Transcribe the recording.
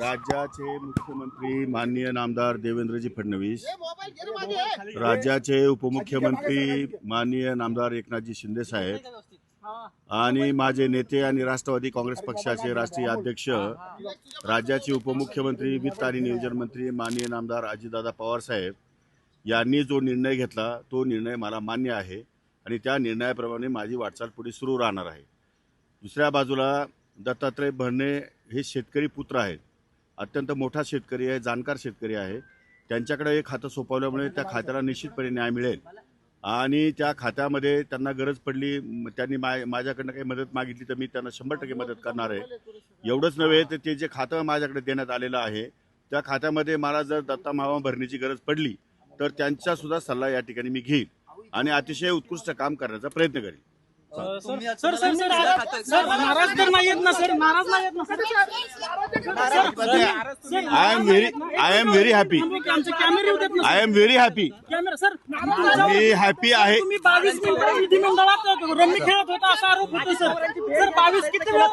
राज्याचे मुख्यमंत्री माननीय नामदार देवेंद्रजी फडणवीस राज्याचे उपमुख्यमंत्री माननीय नामदार एकनाथजी शिंदे साहेब आणि माझे नेते आणि राष्ट्रवादी काँग्रेस पक्षाचे राष्ट्रीय अध्यक्ष राज्याचे उपमुख्यमंत्री वित्त आणि नियोजन मंत्री माननीय नामदार अजितदादा पवार साहेब यांनी जो निर्णय घेतला तो निर्णय मला मान्य आहे आणि त्या निर्णयाप्रमाणे माझी वाटचाल पुढे सुरू राहणार आहे. दुसऱ्या बाजूला दत्तात्रय भरणे हे शेतकरी पुत्र आहेत. अत्यंत मोठा शेतकरी आहे जाणकार शेतकरी आहे. त्यांच्याकडे हे खातं सोपवल्यामुळे त्या खात्याला निश्चितपणे न्याय मिळेल. आणि त्या खात्यामध्ये त्यांना गरज पडली त्यांनी मा माझ्याकडनं काही मदत मागितली तर मी त्यांना शंभर टक्के मदत करणार आहे. एवढंच नव्हे तर ते जे खातं माझ्याकडे देण्यात आलेलं आहे त्या खात्यामध्ये मला जर दत्ता मावा भरण्याची गरज पडली तर त्यांचा सुद्धा सल्ला या ठिकाणी मी घेईन. आणि अतिशय उत्कृष्ट काम करण्याचा प्रयत्न करेन. सर सर सर सर नाराज तर नाही येत ना सर. नाराज नाही येत ना sir I am very I am very happy आमचे कॅमेरे होते ना I am very happy camera sir me happy आहे. तुम्ही बावीस मिनिटं विधिमंडळात रम्मी खेळत होता असा आरोप होतो सर. सर बावीस किती वेळा